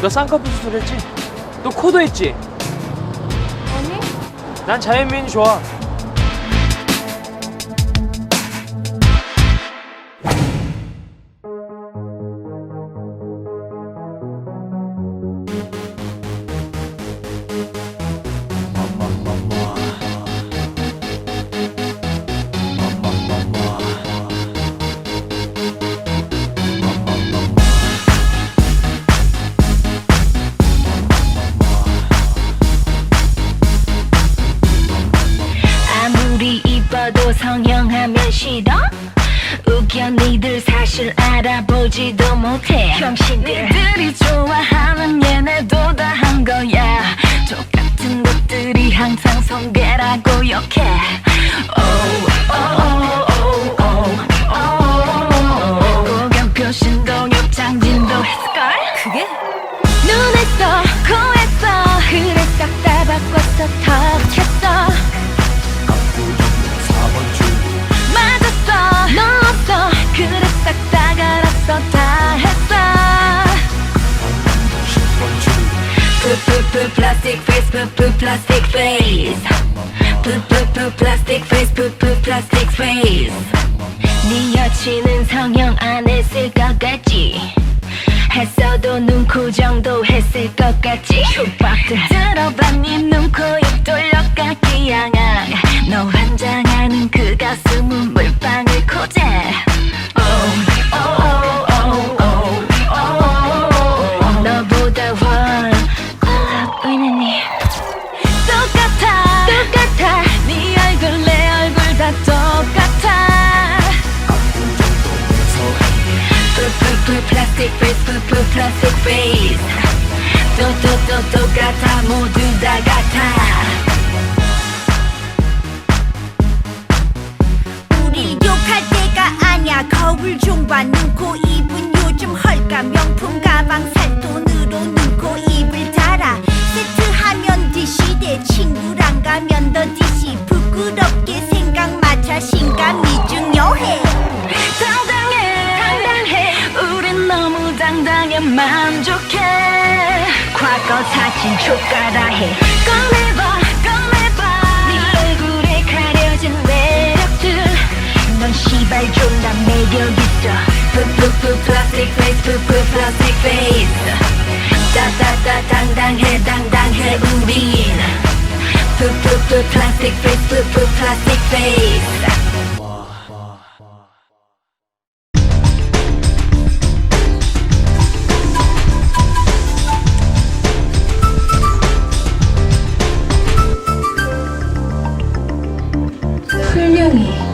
너 쌍꺼풀 수술했지? 너 코도 했지? 아니? 난 자연미인이 좋아. 성형하면 싫어? 웃겨 니들 사실 알아보지도 못해. 병신들 니들이 좋아하는 얘네도 다 한 거야. 똑같은 것들이 항상 성괴라고 욕해. Oh, oh, 푸푸푸 플라스틱 페이스 푸푸 플라스틱 페이스 푸푸푸 플라스틱 페이스 푸푸 플라스틱 페이스 네 여친은 성형 안 했을 것 같지? 했어도 눈코 정도 했을 것 같지? 흉박들 들어봤니 눈코 입 플라스틱 페이스 또또또 똑같아. 모두 다 같아. 우리 욕할 때가 아냐 거울 중반 눈코 입은 요즘 헐까. 명품 가방 살 돈으로 눈코 입을 달아 만족해. 과거 사진 촉가라 해. 꺼내봐 꺼내봐. 네 얼굴에 가려진 매력들. 넌 시발 존나 매력 있어. 푸푸푸 플라스틱 페이스 푸푸 플라스틱 페이스 따따따 당당해 당당해 우린. 푸푸푸 플라스틱 페이스 푸푸 플라스틱 페이스 설령이